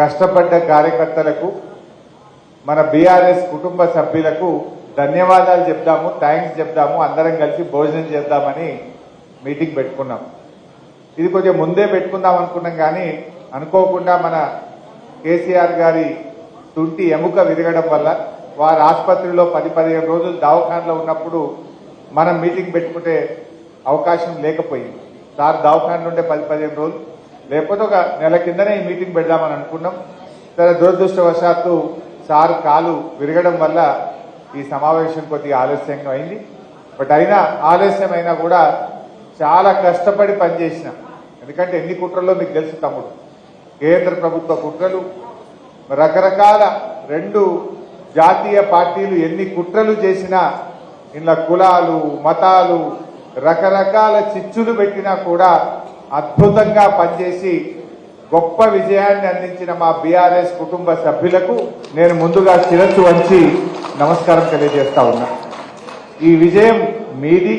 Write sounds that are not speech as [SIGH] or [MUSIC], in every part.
కష్టపడ్డ కార్యకర్తలకు మన బీఆర్ఎస్ కుటుంబ సభ్యులకు ధన్యవాదాలు చెప్దాము థ్యాంక్స్ చెప్దాము అందరం కలిసి భోజనం చేద్దామని మీటింగ్ పెట్టుకున్నాం. ఇది కొంచెం ముందే పెట్టుకుందాం అనుకున్నాం కానీ అనుకోకుండా మన కేసీఆర్ గారి తుంటి ఎముక విరగడం వల్ల వారు ఆసుపత్రిలో పది పదిహేను రోజులు దవాఖానలో ఉన్నప్పుడు మనం మీటింగ్ పెట్టుకుంటే అవకాశం లేకపోయింది. సార్ దవాఖాన ఉండే పది పదిహేను రోజులు లేకపోతే ఒక నెల కిందనే ఈ మీటింగ్ పెడదామని అనుకున్నాం. సరే దురదృష్టవశాత్తు సార్ కాలు విరగడం వల్ల ఈ సమావేశం కొద్దిగా ఆలస్యంగా అయింది. బట్ అయినా ఆలస్యం అయినా కూడా చాలా కష్టపడి పనిచేసిన. ఎందుకంటే ఎన్ని కుట్రల్లో మీకు తెలుసు తమ్ముడు. కేంద్ర ప్రభుత్వ కుట్రలు రకరకాల రెండు జాతీయ పార్టీలు ఎన్ని కుట్రలు చేసినా ఇలా కులాలు మతాలు రకరకాల చిచ్చులు పెట్టినా కూడా అద్భుతంగా పనిచేసి గొప్ప విజయాన్ని అందించిన మా బీఆర్ఎస్ కుటుంబ సభ్యులకు నేను ముందుగా శిరస్సు వంచి నమస్కారం తెలియజేస్తా ఉన్నా. ఈ విజయం మీది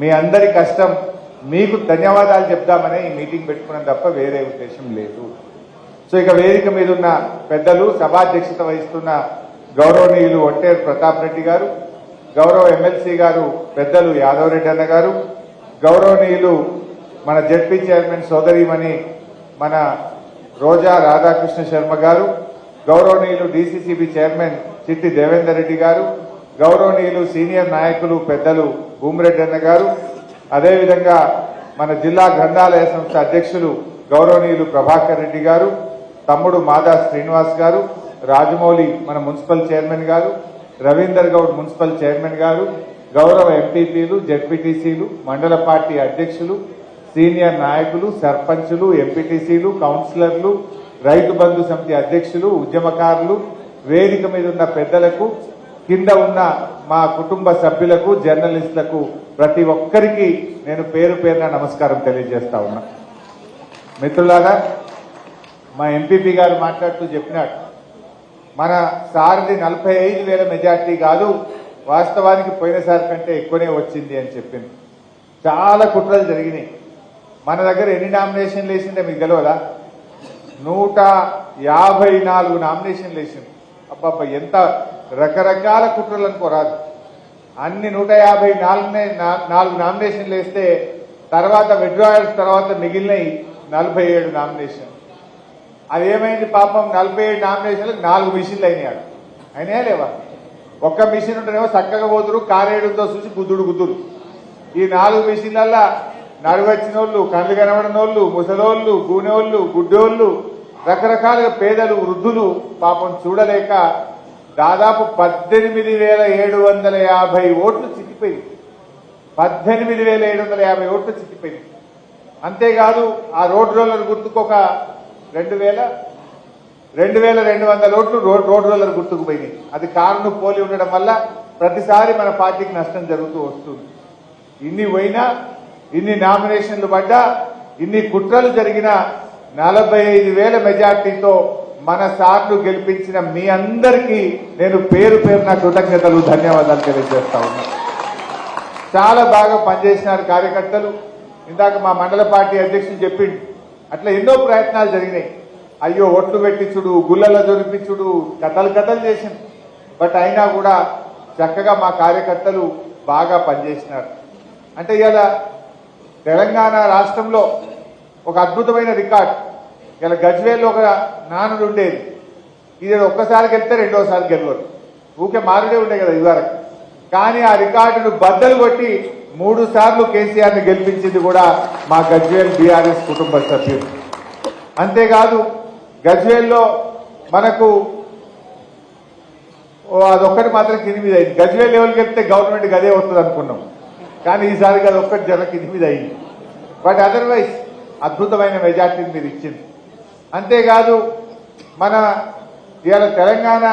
మీ అందరి కష్టం. మీకు ధన్యవాదాలు చెప్దామనే ఈ మీటింగ్ పెట్టుకున్నాం తప్ప వేరే ఉద్దేశం లేదు. సో ఇక వేదిక మీద ఉన్న పెద్దలు సభాధ్యక్షత వహిస్తున్న గౌరవనీయులు ఒంటేరు ప్రతాప్ రెడ్డి గారు గౌరవ ఎమ్మెల్సీ గారు పెద్దలు యాదవ్ రెడ్డి అన్న గారు గౌరవనీయులు మన జడ్పీ చైర్మన్ సోదరిమణి మన రోజా రాధాకృష్ణ శర్మ గారు గౌరవనీయులు డిసిసిబి చైర్మన్ చిట్టి దేవేందర్ రెడ్డి గారు గౌరవనీయులు సీనియర్ నాయకులు పెద్దలు భూమిరెడ్డి అన్న గారు అదేవిధంగా మన జిల్లా గ్రంథాలయ సంస్థ అధ్యక్షులు గౌరవనీయులు ప్రభాకర్ రెడ్డి గారు తమ్ముడు మాదా శ్రీనివాస్ గారు రాజమౌళి మన మున్సిపల్ చైర్మన్ గారు రవీందర్ గౌడ్ మున్సిపల్ చైర్మన్ గారు గౌరవ ఎంపీపీలు జడ్పీటీసీలు మండల పార్టీ అధ్యక్షులు సీనియర్ నాయకులు సర్పంచులు ఎంపీటీసీలు కౌన్సిలర్లు రైతు బంధు సమితి అధ్యక్షులు ఉద్యమకారులు వేదిక మీద ఉన్న పెద్దలకు కింద ఉన్న మా కుటుంబ సభ్యులకు జర్నలిస్టులకు ప్రతి ఒక్కరికి నేను పేరు పేరున నమస్కారం తెలియజేస్తా ఉన్నా. మిత్రులారా మా ఎంపీపీ గారు మాట్లాడుతూ చెప్పినాడు మన సార్ది నలభై ఐదు వేల మెజార్టీ కాదు వాస్తవానికి పోయినసారి కంటే ఎక్కువనే వచ్చింది అని చెప్పింది. చాలా కుట్రలు జరిగినాయి. మన దగ్గర ఎన్ని నామినేషన్లు వేసిండే మీకు తెలియదా నూట యాభై నాలుగు నామినేషన్లు వేసింది అబ్బాబ్బ ఎంత రకరకాల కుట్రలు అనుకోరాదు అన్ని నూట యాభై నాలుగునే నా- నాలుగు నామినేషన్లు వేస్తే తర్వాత విడ్రాయల్స్ తర్వాత మిగిలినవి నలభై ఏడు నామినేషన్ అది ఏమైంది పాపం? నలభై ఏడు నామినేషన్లకు నాలుగు మిషన్లు అయినాడు అయినా లేవా? ఒక్క మిషన్ ఉంటేనేమో చక్కగా పోతురు కారేడుతో చూసి గుద్దుడు గుద్దురు. ఈ నాలుగు మిషన్లల్లా నడువచ్చిన వాళ్ళు కళ్ళు కనబడిన వాళ్ళు ముసలోళ్ళు గూనెోళ్ళు గుడ్డోళ్ళు రకరకాలుగా పేదలు వృద్ధులు పాపం చూడలేక దాదాపు పద్దెనిమిది వేల ఏడు వందల యాభై ఓట్లు చిక్కిపోయింది పద్దెనిమిది వేల ఏడు వందల యాభై ఓట్లు చిక్కిపోయింది అంతేకాదు ఆ రోడ్ రోలర్ గుర్తుకొక రెండు వేల రెండు వేల రెండు వందల ఓట్లు రోడ్ రోడ్ రోలర్ గుర్తుకు పోయినాయి. అది కారును పోలి ఉండడం వల్ల ప్రతిసారి మన పార్టీకి నష్టం జరుగుతూ వస్తుంది. ఇన్ని పోయినా ఇన్ని నామినేషన్లు పడ్డా ఇన్ని కుట్రలు జరిగిన నలభై ఐదు వేల మెజార్టీతో మన సార్లు గెలిపించిన మీ అందరికీ నేను పేరు పేరున కృతజ్ఞతలు ధన్యవాదాలు తెలియజేస్తా ఉన్నా. చాలా బాగా పనిచేసినారు కార్యకర్తలు. ఇందాక మా మండల పార్టీ అధ్యక్షుడు చెప్పిండు అట్లా ఎన్నో ప్రయత్నాలు జరిగినాయి. అయ్యో ఒట్లు పెట్టించుడు గుళ్ళల్లో దొరికించుడు కథలు కథలు చేసింది బట్ అయినా కూడా చక్కగా మా కార్యకర్తలు బాగా పనిచేసినారు. అంటే ఇలా తెలంగాణ రాష్ట్రంలో ఒక అద్భుతమైన రికార్డ్. ఇలా గజ్వేల్లో ఒక నానుడు ఉండేది. ఇది ఒక్కసారి గెలిస్తే రెండోసారి గెలవరు. ఊకే మారుడే ఉండే కదా ఇదివరకు. కానీ ఆ రికార్డును బద్దలు కొట్టి మూడు సార్లు కేసీఆర్ని గెలిపించింది కూడా మా గజ్వేల్ బీఆర్ఎస్ కుటుంబ సభ్యులు. అంతేకాదు గజ్వేల్లో మనకు అదొక్కటి మాత్రం కింది మీద అయింది. గజ్వేల్ లెవెల్కి వెళ్తే గవర్నమెంట్ గదే వస్తుంది అనుకున్నాం. కానీ ఈసారి అది ఒక్కటి జన కింది అయింది. బట్ అదర్వైజ్ అద్భుతమైన మెజార్టీని మీరు ఇచ్చింది. అంతేకాదు మన ఇవాళ తెలంగాణ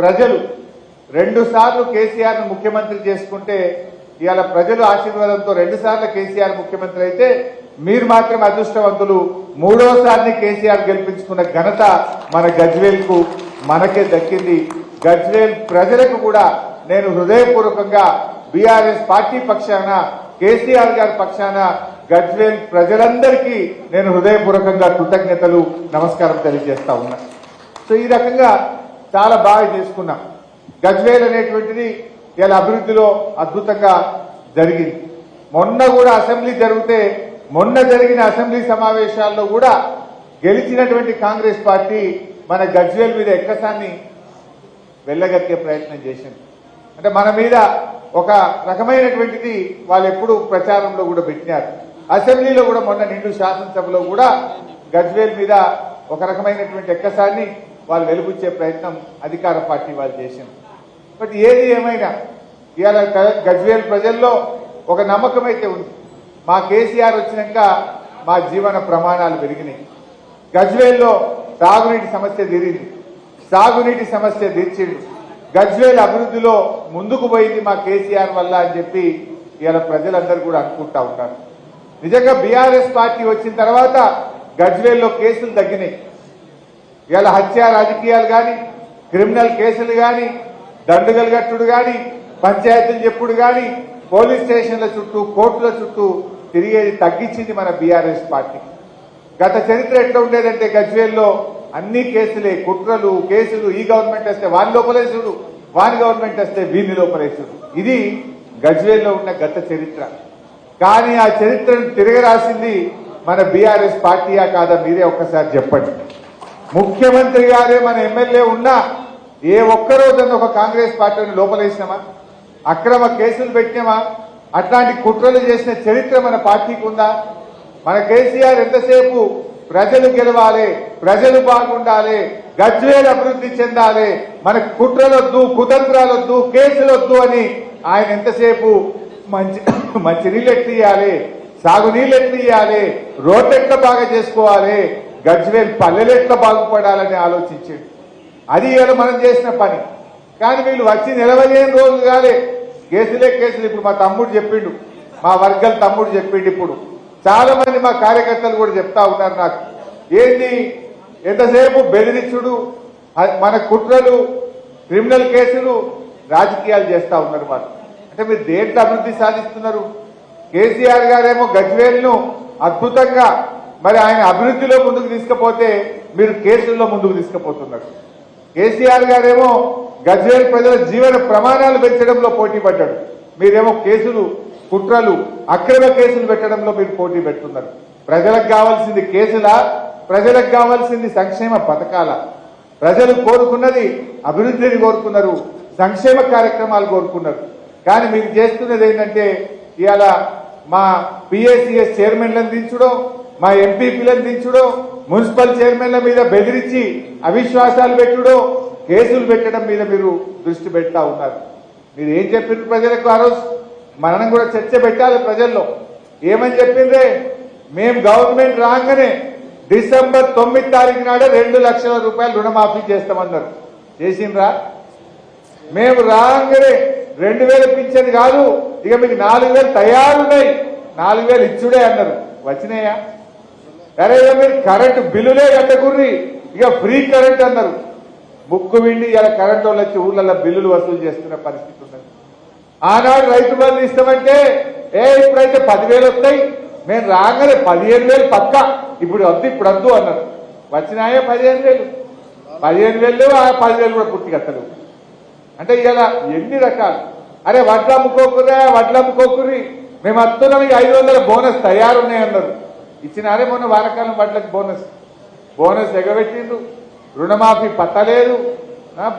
ప్రజలు రెండు సార్లు కేసీఆర్ ముఖ్యమంత్రి చేసుకుంటే ఇవాళ ప్రజలు ఆశీర్వాదంతో రెండు సార్లు కేసీఆర్ ముఖ్యమంత్రి అయితే మీరు మాత్రం అదృష్టవంతులు. మూడోసారిని కేసీఆర్ గెలిపించుకున్న ఘనత మన గజ్వేల్కు మనకే దక్కింది. గజ్వేల్ ప్రజలకు కూడా నేను హృదయపూర్వకంగా బీఆర్ఎస్ పార్టీ పక్షాన కేసీఆర్ గారి పక్షాన గజ్వేల్ ప్రజలందరికీ నేను హృదయపూర్వకంగా కృతజ్ఞతలు నమస్కారం తెలియజేస్తా ఉన్నా. సో ఈ రకంగా చాలా బాగా చేసుకున్నాం. గజ్వేల్ అనేటువంటిది ఇలా అభివృద్ధిలో అద్భుతంగా జరిగింది. మొన్న కూడా అసెంబ్లీ జరిగితే మొన్న జరిగిన అసెంబ్లీ సమావేశాల్లో కూడా గెలిచినటువంటి కాంగ్రెస్ పార్టీ మన గజ్వేల్ మీద ఎక్కసాన్ని వెళ్ళగక్కే ప్రయత్నం చేసింది. అంటే మన మీద ఒక రకమైనటువంటిది వాళ్ళు ఎప్పుడు ప్రచారంలో కూడా పెట్టినారు. అసెంబ్లీలో కూడా మొన్న నిండు శాసనసభలో కూడా గజ్వేల్ మీద ఒక రకమైనటువంటి ఎక్కసాన్ని వాళ్ళు వెలుగుచ్చే ప్రయత్నం అధికార పార్టీ వాళ్ళు చేసింది. బట్ ఏది ఏమైనా ఇవాళ గజ్వేల్ ప్రజల్లో ఒక నమ్మకం అయితే ఉంది. మా కేసీఆర్ వచ్చినాక మా జీవన ప్రమాణాలు పెరిగినాయి. గజ్వేల్లో తాగునీటి సమస్య తీరింది. సాగునీటి సమస్య తీర్చిండు. గజ్వేల్ అభివృద్ధిలో ముందుకు పోయింది మా కేసీఆర్ వల్ల అని చెప్పి ఇవాళ ప్రజలందరూ కూడా అనుకుంటా ఉన్నారు. నిజంగా బీఆర్ఎస్ పార్టీ వచ్చిన తర్వాత గజ్వేల్లో కేసులు తగ్గినాయి. ఇవాళ హత్య రాజకీయాలు కానీ క్రిమినల్ కేసులు కానీ దండుగలు కట్టుడు కానీ పంచాయతీలు చెప్పుడు కానీ పోలీస్ స్టేషన్ల చుట్టూ కోర్టుల చుట్టూ తిరిగేది తగ్గించింది మన బీఆర్ఎస్ పార్టీ. గత చరిత్ర ఎట్లా ఉండేదంటే గజ్వేల్లో అన్ని కేసులే కుట్రలు కేసులు ఈ గవర్నమెంట్ వస్తే వాని లోపలేసుడు వాని గవర్నమెంట్ వస్తే వీని లోపలేసుడు ఇది గజ్వేల్లో ఉన్న గత చరిత్ర. కానీ ఆ చరిత్రను తిరగరాసింది మన బీఆర్ఎస్ పార్టీయా కాదా మీరే ఒక్కసారి చెప్పండి. ముఖ్యమంత్రి గారే మన ఎమ్మెల్యే ఉన్నా ఏ ఒక్కరోజన్న ఒక కాంగ్రెస్ పార్టీని లోపలేసినామా? అక్రమ కేసులు పెట్టినామా? అట్లాంటి కుట్రలు చేసిన చరిత్ర మన పార్టీకి ఉందా? మన కేసీఆర్ ఎంతసేపు ప్రజలు గెలవాలి ప్రజలు బాగుండాలి గజ్వేల్ అభివృద్ధి చెందాలి మన కుట్రలొద్దు కుతంత్రాలొద్దు కేసులొద్దు అని ఆయన ఎంతసేపు మంచి [COUGHS] మంచి నీళ్ళు ఎట్లు ఇయ్యాలి సాగునీళ్ళు ఎట్లు ఇయ్యాలి రోడ్లు ఎట్లా బాగా చేసుకోవాలి గజ్వేల్ పల్లెలు ఎట్లా బాగుపడాలని ఆలోచించాడు. అది ఇవాళ మనం చేసిన పని. కానీ వీళ్ళు వచ్చి నిలవలేని రోజులు కాలే. కేసులే కేసులు. ఇప్పుడు మా తమ్ముడు చెప్పిండు మా వర్గాల తమ్ముడు చెప్పిండు ఇప్పుడు. చాలా మంది మా కార్యకర్తలు కూడా చెప్తా ఉన్నారు నాకు. ఏంది ఎంతసేపు బెదిరించుడు? మన కుట్రలు క్రిమినల్ కేసులు రాజకీయాలు చేస్తా ఉన్నారు వాళ్ళు. అంటే మీరు దేంట్లో అభివృద్ధి సాధిస్తున్నారు? కేసీఆర్ గారేమో గజ్వేల్ను అద్భుతంగా మరి ఆయన అభివృద్ధిలో ముందుకు తీసుకుపోతే మీరు కేసుల్లో ముందుకు తీసుకుపోతున్నారు. కేసీఆర్ గారేమో గజ్వేల్ ప్రజల జీవన ప్రమాణాలు పెంచడంలో పోటీ పడ్డాడు. మీరేమో కేసులు కుట్రలు అక్రమ కేసులు పెట్టడంలో మీరు పోటీ పెడుతున్నారు. ప్రజలకు కావాల్సింది కేసుల? ప్రజలకు కావాల్సింది సంక్షేమ పథకాల? ప్రజలు కోరుకున్నది అభివృద్ధిని కోరుకున్నారు సంక్షేమ కార్యక్రమాలు కోరుకున్నారు. కానీ మీరు చేస్తున్నది ఏంటంటే ఇవాళ మా పిఏసిఎస్ చైర్మన్లను దించడం మా ఎంపీపీలను దించడం మున్సిపల్ చైర్మన్ల మీద బెదిరించి అవిశ్వాసాలు పెట్టుడో కేసులు పెట్టడం మీద మీరు దృష్టి పెడతా ఉన్నారు. మీరు ఏం చెప్పారు ప్రజలకు ఆ రోజు? మనం కూడా చర్చ పెట్టాలి ప్రజల్లో. ఏమని చెప్పిందే మేము గవర్నమెంట్ రాగానే డిసెంబర్ తొమ్మిది తారీఖు నాడే రెండు లక్షల రూపాయలు రుణమాఫీ చేస్తామన్నారు. చేసిండ్రా? మేము రాగానే రెండు వేలు ఇప్పించేది కాదు ఇక మీకు నాలుగు వేలు తయారున్నాయి. నాలుగు వేలు ఇచ్చుడే అన్నారు. వచ్చినాయా? అరే ఇక మీరు కరెంటు బిల్లులే కట్టకుర్రి. ఇక ఫ్రీ కరెంట్ అన్నారు. ముక్కు విండి ఇలా కరెంట్ వాళ్ళు వచ్చి ఊర్లలో బిల్లులు వసూలు చేస్తున్న పరిస్థితి ఆనాడు రైతు బంధు ఇస్తామంటే ఏ ఇప్పుడైతే పదివేలు వస్తాయి మేము రాగానే పదిహేను వేలు పక్క. ఇప్పుడు వద్దు ఇప్పుడు వద్దు అన్నారు. వచ్చినాయే పదిహేను వేలు. పదిహేను వేలు ఆ పదివేలు కూడా పుట్టికత్తలు అంటే ఇలా ఎన్ని రకాలు. అరే వడ్లు అమ్ముకోకురా వడ్లు అమ్ముకోకుర్రి. మేము వస్తున్నాం ఈ ఐదు వందల బోనస్ తయారున్నాయి అన్నారు ఇచ్చినారే మొన్న వారకాలం వడ్లకు బోనస్. బోనస్ ఎగబెట్టిండు రుణమాఫీ పట్టలేదు.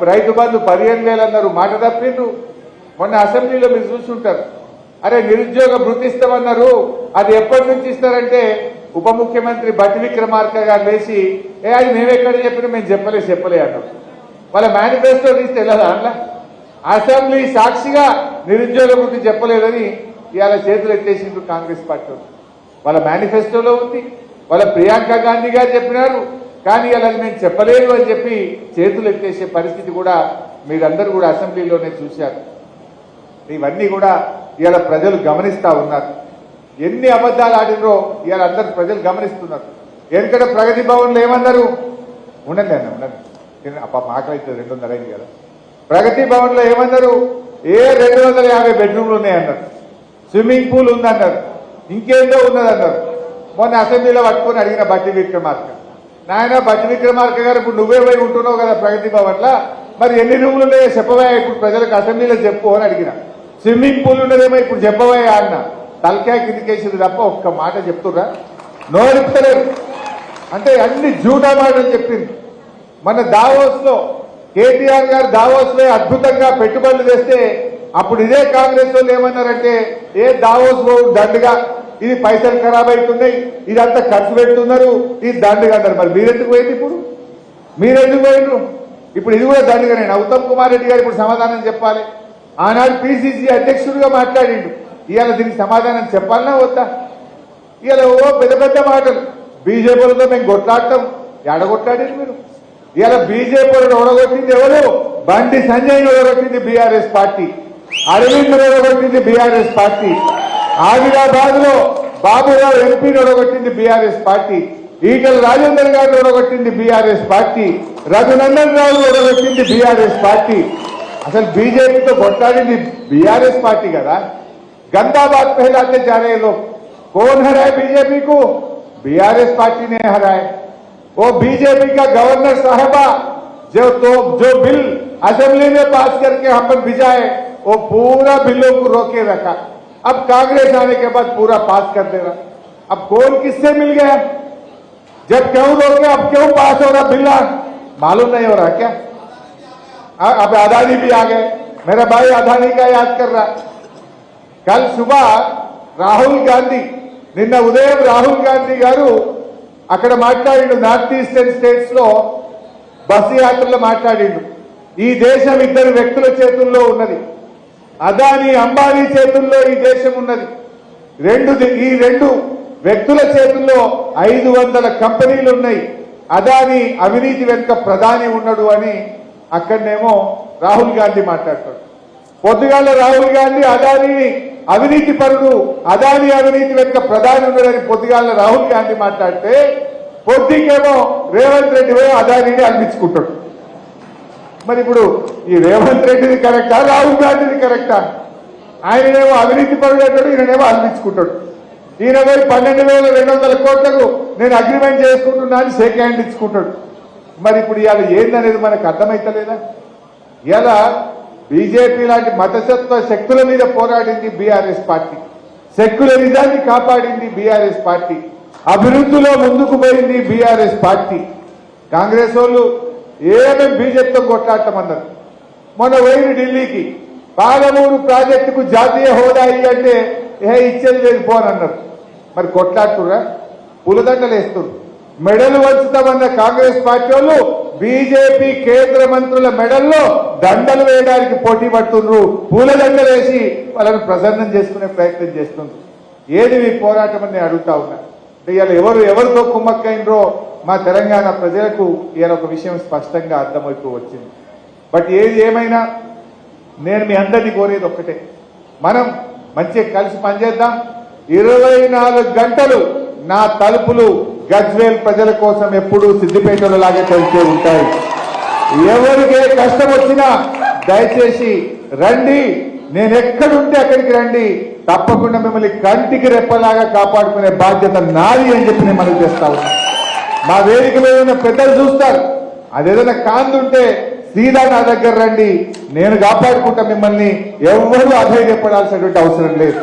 రైతు బంధు పదిహేను వేలు అన్నారు. మాట తప్పిండు మొన్న అసెంబ్లీలో మీరు చూసుంటారు. అరే నిరుద్యోగ భృతి ఇస్తామన్నారు అది ఎప్పటి నుంచి ఇస్తారంటే ఉప ముఖ్యమంత్రి బట్టి విక్రమార్క గారు లేచి ఏ అది మేమెక్కడ ఎక్కడ చెప్పినా మేము చెప్పలేదు చెప్పలే అన్నాం వాళ్ళ మేనిఫెస్టో తీస్తే వెళ్ళదా అందులో అసెంబ్లీ సాక్షిగా నిరుద్యోగ వృత్తి చెప్పలేదని ఇవాళ చేతులు ఎత్తేసిండ్రు కాంగ్రెస్ పార్టీ వాళ్ళ. మేనిఫెస్టోలో ఉంది. వాళ్ళ ప్రియాంక గాంధీ గారు చెప్పినారు. కానీ అలా మేము చెప్పలేదు అని చెప్పి చేతులు ఎత్తేసే పరిస్థితి కూడా మీరందరూ కూడా అసెంబ్లీలోనే చూశారు. ఇవన్నీ కూడా ఇవాళ ప్రజలు గమనిస్తా ఉన్నారు. ఎన్ని అబద్ధాలు ఆడినరో ఇవాళ అందరు ప్రజలు గమనిస్తున్నారు. ఎందుకంటే ప్రగతి భవన్లో ఏమన్నారు? ఉండండి అన్న ఉండండి. తిన- అప్ప ఆకలి రెండున్నర అయింది కదా. ప్రగతి భవన్లో ఏమన్నారు? ఏ రెండు వందల యాభై బెడ్రూమ్లు ఉన్నాయన్నారు. స్విమ్మింగ్ పూల్ ఉందన్నారు. ఇంకేందో ఉన్నదన్నారు. మొన్న అసెంబ్లీలో పట్టుకొని అడిగిన బట్టి విక్రమార్క. నాయన బట్టి విక్రమార్క గారు ఇప్పుడు నువ్వే పోయి ఉంటున్నావు కదా ప్రగతి భవన్లో. మరి ఎన్ని రూములు ఉన్నాయో చెప్పవా? ఇప్పుడు ప్రజలకు అసెంబ్లీలో చెప్పు అని అడిగిన. స్విమ్మింగ్ పూల్ ఉన్నదేమో ఇప్పుడు చెప్పబోయా అన్న తలకాయ కిందికేసింది తప్ప ఒక్క మాట చెప్తురా నోరుపుతలేరు అంటే అన్ని జూటా మాటలు చెప్పింది. మన దావోస్లో కేటీఆర్ గారు దావోస్లో అద్భుతంగా పెట్టుబడులు తెస్తే అప్పుడు ఇదే కాంగ్రెస్ వాళ్ళు ఏమన్నారంటే ఏ దావోస్లో దండుగా ఇది పైసలు ఖరాబ్ అవుతున్నాయి ఇదంతా ఖర్చు పెడుతున్నారు ఇది దండుగా అన్నారు. మరి మీరెందుకు పోయింది ఇప్పుడు? మీరెందుకు పోయిండ్రు? ఇప్పుడు ఇది కూడా దండుగా. నేను ఉత్తమ్ కుమార్ రెడ్డి గారు ఇప్పుడు సమాధానం చెప్పాలి. ఆనాడు పిసిసి అధ్యక్షుడిగా మాట్లాడిండు. ఇవాళ దీనికి సమాధానం చెప్పాలన్నా వద్దా? ఇవాళ ఓ పెద్ద పెద్ద మాటలు. బీజేపీలతో మేము కొట్లాడటం ఎడగొట్టాడండి మీరు ఇవాళ బీజేపీలను ఓడగొట్టింది ఎవరు? బండి సంజయ్ ఓడగొట్టింది బీఆర్ఎస్ పార్టీ. అరవింద్ ఓడగొట్టింది బీఆర్ఎస్ పార్టీ. ఆదిలాబాద్లో బాబురావు ఎంపీని ఓడగొట్టింది బీఆర్ఎస్ పార్టీ. ఈటల రాజేందర్ గారిని ఓడగొట్టింది బీఆర్ఎస్ పార్టీ. రఘునందన్ రావు ఓడగొట్టింది బీఆర్ఎస్ పార్టీ. అసలు బీజేపీతో కొట్లాడింది బీఆర్ఎస్ పార్టీ కదా गंदा बात फैलाते जा रहे लोग कौन हराए बीजेपी को बीआरएस पार्टी ने हराए वो बीजेपी का गवर्नर साहबा जो तो जो बिल असेंबली में पास करके अपन भिजाए वो पूरा बिलों को रोके रखा अब कांग्रेस आने के बाद पूरा पास कर दे रहा अब कौन किससे मिल गया जब क्यों रोके अब क्यों पास हो रहा बिल मालूम नहीं हो रहा क्या हाँ, अब अदानी भी आ गए मेरा भाई अदानी का याद कर रहा కల్ సుబా రాహుల్ గాంధీ నిన్న ఉదయం రాహుల్ గాంధీ గారు అక్కడ మాట్లాడిండు నార్త్ ఈస్టర్న్ స్టేట్స్ లో బస్సు యాత్రలో మాట్లాడిండు ఈ దేశం ఇద్దరు వ్యక్తుల చేతుల్లో ఉన్నది అదాని అంబానీ చేతుల్లో ఈ దేశం ఉన్నది రెండు ది- ఈ రెండు వ్యక్తుల చేతుల్లో ఐదు వందల కంపెనీలు ఉన్నాయి అదాని అవినీతి వెనుక ప్రధాని ఉన్నాడు అని అక్కడనేమో రాహుల్ గాంధీ మాట్లాడతాడు. పొద్దుగాల రాహుల్ గాంధీ అదాని అవినీతి పరుడు అదాని అవినీతి వెనుక ప్రధాని ఉన్నాడని పొద్దుగాల రాహుల్ గాంధీ మాట్లాడితే పొద్దుకేమో రేవంత్ రెడ్డి పోయి అదానిని అనిపించుకుంటాడు. మరి ఇప్పుడు ఈ రేవంత్ రెడ్డిది కరెక్టా రాహుల్ గాంధీది కరెక్టా? ఆయననేమో అవినీతి పరుడు అంటాడు ఈయననేమో అనిపించుకుంటాడు. ఈయన పోయి పన్నెండు వేల రెండు వందల కోట్లకు నేను అగ్రిమెంట్ చేసుకుంటున్నా అని షేక్ హ్యాండ్ ఇచ్చుకుంటాడు. మరి ఇప్పుడు ఇవాళ ఏందనేది మనకు అర్థమైతలేదా? ఇలా బీజేపీ లాంటి మతసత్వ శక్తుల మీద పోరాడింది బీఆర్ఎస్ పార్టీ. సెక్యులరిజాన్ని కాపాడింది బీఆర్ఎస్ పార్టీ. అభివృద్ధిలో ముందుకు పోయింది బీఆర్ఎస్ పార్టీ. కాంగ్రెస్ వాళ్ళు ఏమేమి బీజేపీతో కొట్లాడటమన్నారు. మొన్న పోయింది ఢిల్లీకి. పాలమూరు ప్రాజెక్టుకు జాతీయ హోదా అంటే ఏ ఇచ్చేది లేదు పోనన్నారు. మరి కొట్లాడుతురా పులదండలు వేస్తున్నారు మెడలు వంచుతామన్న కాంగ్రెస్ పార్టీ వాళ్ళు బీజేపీ కేంద్ర మంత్రుల మెడల్లో దండలు వేయడానికి పోటీ పడుతుండ్రు. పూలదండలు వేసి వాళ్ళని ప్రసన్నం చేసుకునే ప్రయత్నం చేస్తుండ్రు. ఏది మీ పోరాటం అని నేను అడుగుతా ఉన్నా. ఇవాళ ఎవరు ఎవరితో కుమ్మక్కైనరో మా తెలంగాణ ప్రజలకు ఇవాళ ఒక విషయం స్పష్టంగా అర్థమవుతూ వచ్చింది బట్ ఏది ఏమైనా నేను మీ అందరినీ కోరేది ఒక్కటే. మనం మంచిగా కలిసి పనిచేద్దాం. ఇరవై నాలుగు గంటలు నా తలుపులు గజ్వేల్ ప్రజల కోసం ఎప్పుడూ సిద్దిపేటలో లాగే తెలిసే ఉంటాయి. ఎవరికి కష్టం వచ్చినా దయచేసి రండి. నేను ఎక్కడుంటే అక్కడికి రండి. తప్పకుండా మిమ్మల్ని కంటికి రెప్పలాగా కాపాడుకునే బాధ్యత నాది అని చెప్పి నేను మనకు చేస్తా ఉన్నా. మా వేదిక మీద ఉన్న పెద్దలు చూస్తారు అదేదైనా కాందుంటే సీదా నా దగ్గర రండి. నేను కాపాడుకుంటా మిమ్మల్ని. ఎవరు అధైర్యపడాల్సినటువంటి అవసరం లేదు.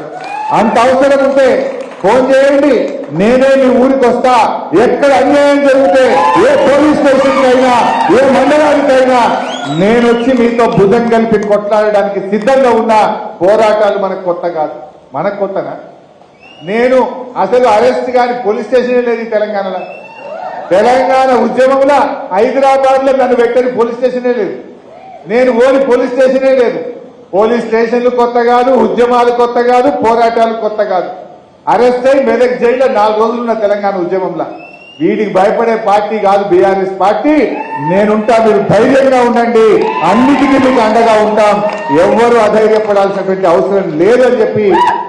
అంత అవసరం ఉంటే ఫోన్ చేయండి. నేనే మీ ఊరికి వస్తా. ఎక్కడ అన్యాయం జరిగితే ఏ పోలీస్ స్టేషన్కి అయినా ఏ మండలానికైనా నేను వచ్చి మీతో భుజం కలిపి కొట్లాడడానికి సిద్ధంగా ఉన్న. పోరాటాలు మనకు కొత్త కాదు. మనకు కొత్తనా? నేను అసలు అరెస్ట్ కాని పోలీస్ స్టేషన్ లేదు తెలంగాణలో. తెలంగాణ ఉద్యమంలో హైదరాబాద్లో నన్ను పెట్టని పోలీస్ స్టేషనే లేదు. నేను ఓని పోలీస్ స్టేషనే లేదు. పోలీస్ స్టేషన్లు కొత్త కాదు ఉద్యమాలు కొత్త కాదు పోరాటాలు కొత్త కాదు. అరెస్ట్ అయి మెదక్ జైల్లో నాలుగు రోజులు ఉన్న తెలంగాణ ఉద్యమంలో. వీటికి భయపడే పార్టీ కాదు బీఆర్ఎస్ పార్టీ. నేనుంటా మీరు ధైర్యంగా ఉండండి. అన్నిటికీ మీకు అండగా ఉంటాం. ఎవ్వరూ అధైర్యపడాల్సినటువంటి అవసరం లేదని చెప్పి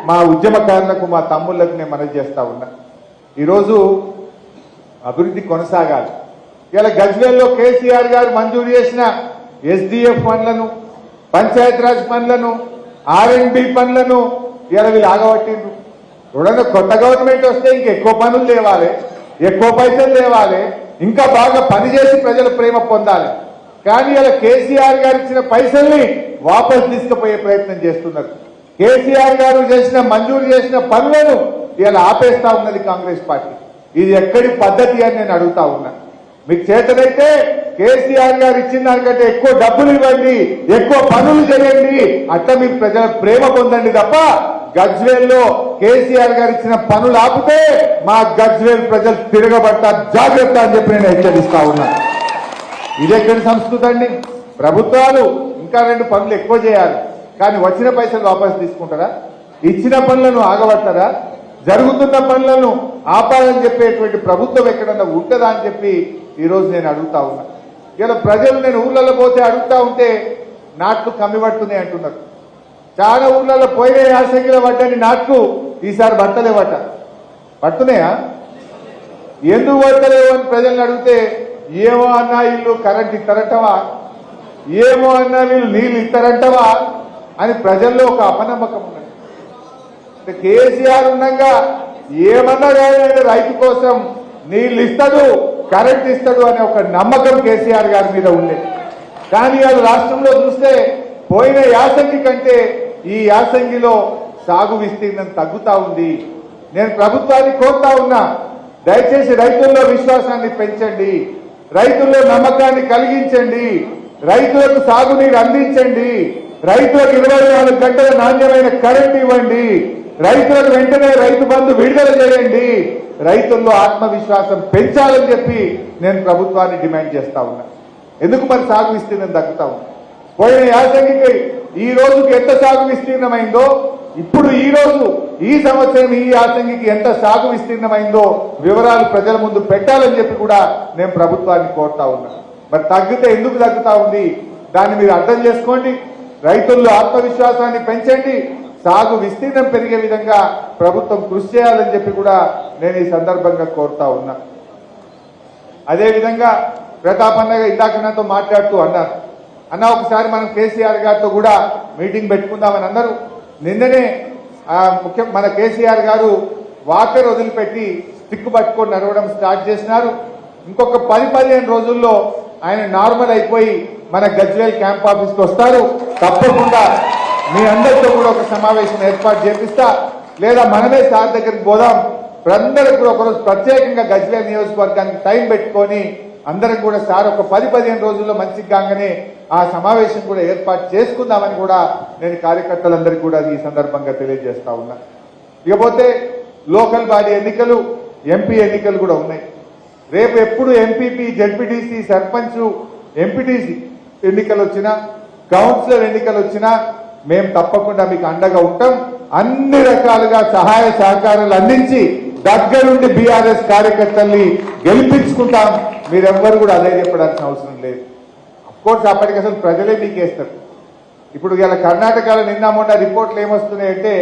మా ఉద్యమకారులకు మా తమ్ముళ్ళకు నేను మనవి చేస్తా ఉన్నా. ఈరోజు అభివృద్ధి కొనసాగాలి. ఇలా గజ్వేల్లో కేసీఆర్ గారు మంజూరు చేసిన ఎస్డిఎఫ్ పనులను పంచాయతీరాజ్ పనులను ఆర్ఎండ్బి పనులను ఇలా వీళ్ళు ఆగబట్టిండ్రు. చూడండి కొత్త గవర్నమెంట్ వస్తే ఇంకెక్కువ పనులు లేవాలి ఎక్కువ పైసలు లేవాలి ఇంకా బాగా పనిచేసి ప్రజల ప్రేమ పొందాలి. కానీ ఇలా కేసీఆర్ గారు ఇచ్చిన పైసల్ని వాపస్ తీసుకుపోయే ప్రయత్నం చేస్తున్నారు. కేసీఆర్ గారు చేసిన మంజూరు చేసిన పనులను ఇలా ఆపేస్తా ఉన్నది కాంగ్రెస్ పార్టీ. ఇది ఎక్కడి పద్ధతి అని నేను అడుగుతా ఉన్నా. మీకు చేతనైతే కేసీఆర్ గారు ఇచ్చిన దానికంటే ఎక్కువ డబ్బులు ఇవ్వండి ఎక్కువ పనులు చేయండి అట్లా మీకు ప్రజల ప్రేమ పొందండి తప్ప గజ్వేల్లో కేసీఆర్ గారు ఇచ్చిన పనులు ఆపితే మా గజ్వేల్ ప్రజలు తిరగబట్ట జాగ్రత్త అని చెప్పి నేను హెచ్చరిస్తా ఉన్నా. ఇది ఎక్కడి సంస్కృతి అండి? ప్రభుత్వాలు ఇంకా రెండు పనులు ఎక్కువ చేయాలి. కానీ వచ్చిన పైసలు వాపసు తీసుకుంటారా? ఇచ్చిన పనులను ఆగబడతారా? జరుగుతున్న పనులను ఆపాలని చెప్పేటువంటి ప్రభుత్వం ఎక్కడన్నా ఉంటుందా అని చెప్పి ఈరోజు నేను అడుగుతా ఉన్నా. ఇలా ప్రజలు నేను ఊళ్ళలో పోతే అడుగుతా ఉంటే నాట్లు కమ్మి అంటున్నారు. చాలా ఊర్లలో పోయిన యాసంగిలో పడ్డని నాకు ఈసారి పట్టలేవట పడుతున్నాయా ఎందుకు పడతలేవు అని ప్రజల్ని అడిగితే ఏమో అన్నా ఇల్లు కరెంట్ ఇస్తారంటవా? ఏమో అన్నా వీళ్ళు నీళ్ళు ఇస్తారంటవా? అని ప్రజల్లో ఒక అపనమ్మకం ఉన్నది. కేసీఆర్ ఉండగా ఏమన్నా కానీ రైతు కోసం నీళ్ళు ఇస్తాడు కరెంట్ ఇస్తాడు అనే ఒక నమ్మకం కేసీఆర్ గారి మీద ఉండేది. కానీ అది రాష్ట్రంలో చూస్తే పోయిన యాసంగి కంటే ఈ యాసంగిలో సాగు విస్తీర్ణం తగ్గుతా ఉంది. నేను ప్రభుత్వాన్ని కోరుతా ఉన్నా దయచేసి రైతుల్లో విశ్వాసాన్ని పెంచండి. రైతుల్లో నమ్మకాన్ని కలిగించండి. రైతులకు సాగునీరు అందించండి. రైతులకు ఇరవై నాలుగు గంటల నాణ్యమైన కరెంట్ ఇవ్వండి. రైతులకు వెంటనే రైతు బంధు విడుదల చేయండి. రైతుల్లో ఆత్మవిశ్వాసం పెంచాలని చెప్పి నేను ప్రభుత్వాన్ని డిమాండ్ చేస్తా ఉన్నా. ఎందుకు మరి సాగు విస్తీర్ణం తగ్గుతా ఉన్నా పోయిన యాసంగికి ఈ రోజుకి ఎంత సాగు విస్తీర్ణమైందో ఇప్పుడు ఈ రోజు ఈ సంవత్సరం ఈ ఆసంగికి ఎంత సాగు విస్తీర్ణమైందో వివరాలు ప్రజల ముందు పెట్టాలని చెప్పి కూడా నేను ప్రభుత్వాన్ని కోరుతా ఉన్నా. మరి తగ్గితే ఎందుకు తగ్గుతా ఉంది? దాన్ని మీరు అర్థం చేసుకోండి. రైతుల్లో ఆత్మవిశ్వాసాన్ని పెంచండి. సాగు విస్తీర్ణం పెరిగే విధంగా ప్రభుత్వం కృషి చేయాలని చెప్పి కూడా నేను ఈ సందర్భంగా కోరుతా ఉన్నా. అదేవిధంగా ప్రతాపన్నగా ఇందాక నాతో మాట్లాడుతూ అన్నారు. అన్న ఒకసారి మనం కేసీఆర్ గారితో కూడా మీటింగ్ పెట్టుకుందామని అన్నారు నిన్ననే ముఖ్య మన కేసీఆర్ గారు వాకర్ వదిలిపెట్టి స్టిక్ పట్టుకొని నడవడం స్టార్ట్ చేసినారు. ఇంకొక పది పదిహేను రోజుల్లో ఆయన నార్మల్ అయిపోయి మన గజ్వేల్ క్యాంప్ ఆఫీస్కి వస్తారు. తప్పకుండా మీ అందరితో కూడా ఒక సమావేశం ఏర్పాటు చేపిస్తా. లేదా మనమే సార్ దగ్గరికి పోదాం. అందరికి కూడా ఒకరోజు ప్రత్యేకంగా గజ్వేల్ నియోజకవర్గానికి టైం పెట్టుకొని అందరం కూడా సార్ ఒక పది పదిహేను రోజుల్లో మంచి కాగానే ఆ సమావేశం కూడా ఏర్పాటు చేసుకుందామని కూడా నేను కార్యకర్తలందరికీ కూడా ఈ సందర్భంగా తెలియజేస్తా ఉన్నా. ఇకపోతే లోకల్ బాడీ ఎన్నికలు ఎంపీ ఎన్నికలు కూడా ఉన్నాయి. రేపు ఎప్పుడు ఎంపీపీ జడ్పీటీసీ సర్పంచ్ ఎంపీటీసీ ఎన్నికలు వచ్చినా కౌన్సిలర్ ఎన్నికలు వచ్చినా మేము తప్పకుండా మీకు అండగా ఉంటాం. అన్ని రకాలుగా సహాయ సహకారాలు అందించి దగ్గరుండి బీఆర్ఎస్ కార్యకర్తల్ని గెలిపించుకుంటాం. మీరెవ్వరు కూడా అదే చెప్పడానికి అవసరం లేదు. కోర్స్ అప్పటికి అసలు ప్రజలే మీకేస్తారు ఇప్పుడు ఇలా కర్ణాటకలో నిన్న మొన్న రిపోర్ట్లు ఏమొస్తున్నాయంటే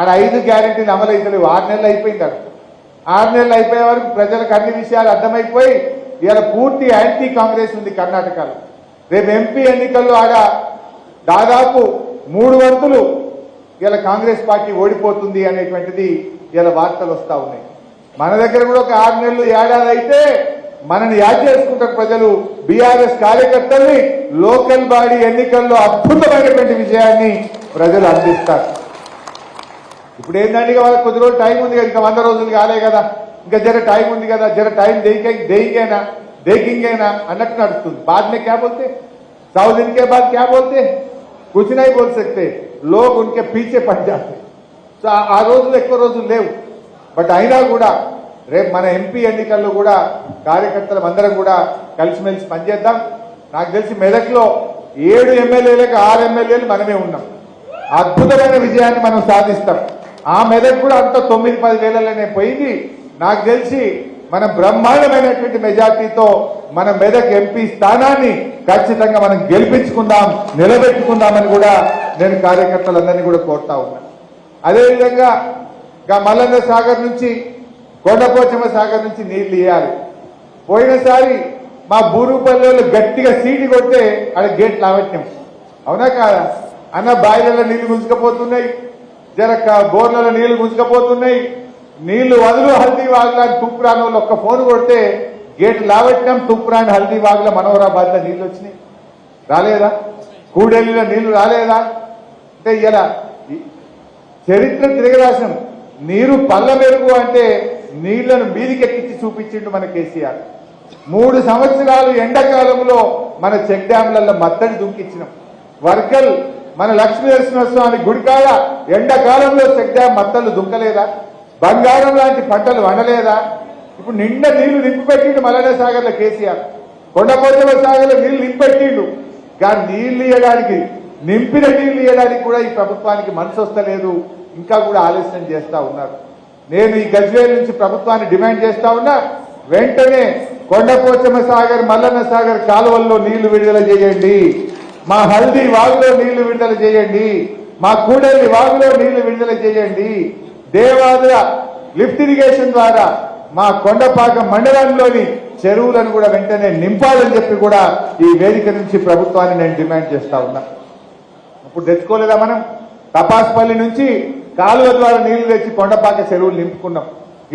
ఆడ ఐదు గ్యారంటీలు అమలు అవుతలేవు ఆరు నెలలు అయిపోయింది అక్కడ ఆరు నెలలు అయిపోయే వరకు ప్రజలకు అన్ని విషయాలు అర్థమైపోయి ఇలా పూర్తి యాంటీ కాంగ్రెస్ ఉంది కర్ణాటకలో. రేపు ఎంపీ ఎన్నికల్లో ఆడ దాదాపు మూడు వంతులు ఇలా కాంగ్రెస్ పార్టీ ఓడిపోతుంది అనేటువంటిది ఇలా వార్తలు వస్తా ఉన్నాయి మన దగ్గర కూడా ఒక ఆరు నెలలు ఏడాది అయితే మనని యాడ్ చేసుకుంటారు ప్రజలు బీఆర్ఎస్ కార్యకర్తల్ని లోకల్ బాడీ ఎన్నికల్లో అద్భుతమైనటువంటి విజయాన్ని ప్రజలు అందిస్తారు ఇప్పుడు ఏంటంటే ఇక వాళ్ళకి కొద్ది రోజులు టైం ఉంది కదా ఇంకా వంద రోజులు కాలే కదా ఇంకా జర టైం ఉంది కదా జర టైం దేకే దేయింగేనా దేకింగేనా అన్నట్టు నడుస్తుంది बाद में क्या बोलते सौ दिन के बाद क्या बोलते कुछ नहीं बोल सकते लोग उनके पीछे पड़ जाते సో ఆ- రోజులు ఎక్కువ రోజులు లేవు. బట్ అయినా కూడా రేపు మన ఎంపీ ఎన్నికల్లో కూడా కార్యకర్తలు అందరం కూడా కలిసిమెలిసి పనిచేద్దాం. నాకు తెలిసి మెదక్లో ఏడు ఎమ్మెల్యేలకు ఆరు ఎమ్మెల్యేలు మనమే ఉన్నాం. అద్భుతమైన విజయాన్ని మనం సాధిస్తాం. ఆ మెదక్ కూడా అంత తొమ్మిది పది వేలలోనే పోయింది. నాకు తెలిసి మన బ్రహ్మాండమైనటువంటి మెజార్టీతో మన మెదక్ ఎంపీ స్థానాన్ని ఖచ్చితంగా మనం గెలిపించుకుందాం నిలబెట్టుకుందామని కూడా నేను కార్యకర్తలందరినీ కూడా కోరుతా ఉన్నా. అదేవిధంగా ఇంకా మల్లన్న సాగర్ నుంచి కొండపోచమ్మ సాగర్ నుంచి నీళ్ళు ఇవ్వాలి పోయినసారి మా బూరుపల్లెలు గట్టిగా సీటి కొడితే అది గేట్ లావట్యం అవునా కాదా? అన్న బాయిలలో నీళ్ళు గుంజుకపోతున్నాయి జర బోర్లలో నీళ్ళు గుంజుకపోతున్నాయి. నీళ్ళు వదులు హల్దీ వాగులా తుప్పురాని వాళ్ళు ఒక్క ఫోన్ కొడితే గేట్ లావెట్టినాం తుప్పురాని హల్దీ వాగుల మనోహరాబాద్లో నీళ్ళు వచ్చినాయి. రాలేదా? కూడెల్లిలో నీళ్ళు రాలేదా? అంటే ఇలా చరిత్ర తిరగరాశం. నీరు పల్ల మెరుగు అంటే నీళ్ళను మీదికెక్కించి చూపించిండు మన కేసీఆర్. మూడు సంవత్సరాలు ఎండాకాలంలో మన చెక్ డ్యాంలలో మత్తడి దుంకిచ్చినాం. వర్కల్ మన లక్ష్మీ నరసింహస్వామి గుడికాడ ఎండాకాలంలో చెక్ డ్యామ్ మత్తలు దుంకలేదా? బంగారం లాంటి పంటలు వండలేదా? ఇప్పుడు నిండా నీళ్ళు నింపిపెట్టిండు మల్లన్న సాగర్లో కేసీఆర్. కొండపోచల సాగర్లో నీళ్ళు నింపెట్టిండు కానీ నీళ్ళు ఇవ్వడానికి నింపిన నీళ్ళు ఇవ్వడానికి కూడా ఈ ప్రభుత్వానికి మనసు వస్తలేదు. ఇంకా కూడా ఆలస్యం చేస్తా ఉన్నారు. నేను ఈ గజ్వేల్ నుంచి ప్రభుత్వాన్ని డిమాండ్ చేస్తా ఉన్నా వెంటనే కొండపోచమ సాగర్ మల్లన్న సాగర్ కాలువల్లో నీళ్ళు విడుదల చేయండి. మా హల్దీ వాగులో నీళ్ళు విడుదల చేయండి. మా కూడలి వాగులో నీళ్ళు విడుదల చేయండి. దేవాదుల లిఫ్ట్ ఇరిగేషన్ ద్వారా మా కొండపాక మండలంలోని చెరువులను కూడా వెంటనే నింపాలని చెప్పి కూడా ఈ వేదిక నుంచి ప్రభుత్వాన్ని నేను డిమాండ్ చేస్తా ఉన్నా. ఇప్పుడు తెచ్చుకోలేదా మనం? తపాసుపల్లి నుంచి కాలువ ద్వారా నీళ్ళు తెచ్చి కొండపాక చెరువులు నింపుకున్నాం.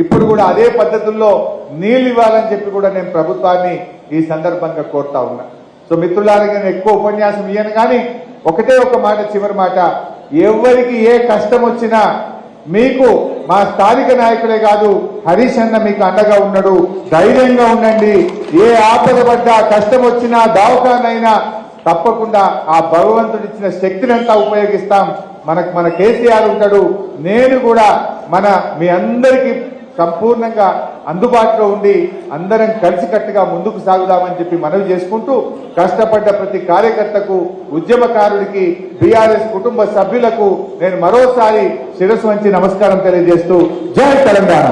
ఇప్పుడు కూడా అదే పద్ధతుల్లో నీళ్ళు ఇవ్వాలని చెప్పి కూడా నేను ప్రభుత్వాన్ని ఈ సందర్భంగా కోరుతా ఉన్నా. సో మిత్రులారా నేను ఎక్కువ ఉపన్యాసం ఇయ్యను కానీ ఒకటే ఒక మాట చివరి మాట. ఎవరికి ఏ కష్టం వచ్చినా మీకు మా స్థానిక నాయకులే కాదు హరీష్ అన్న మీకు అండగా ఉన్నాడు. ధైర్యంగా ఉండండి. ఏ ఆపద పడ్డా కష్టం వచ్చినా దావకానైనా తప్పకుండా ఆ భగవంతుడిచ్చిన శక్తిని అంతా ఉపయోగిస్తాం. మనకు మన కేసీఆర్ ఉంటాడు. నేను కూడా మన మీ అందరికీ సంపూర్ణంగా అందుబాటులో ఉండి అందరం కలిసికట్టుగా ముందుకు సాగుదామని చెప్పి మనవి చేసుకుంటూ కష్టపడ్డ ప్రతి కార్యకర్తకు ఉద్యమకారుడికి బీఆర్ఎస్ కుటుంబ సభ్యులకు నేను మరోసారి శిరస్సు వంచి నమస్కారం తెలియజేస్తూ జై తెలంగాణ.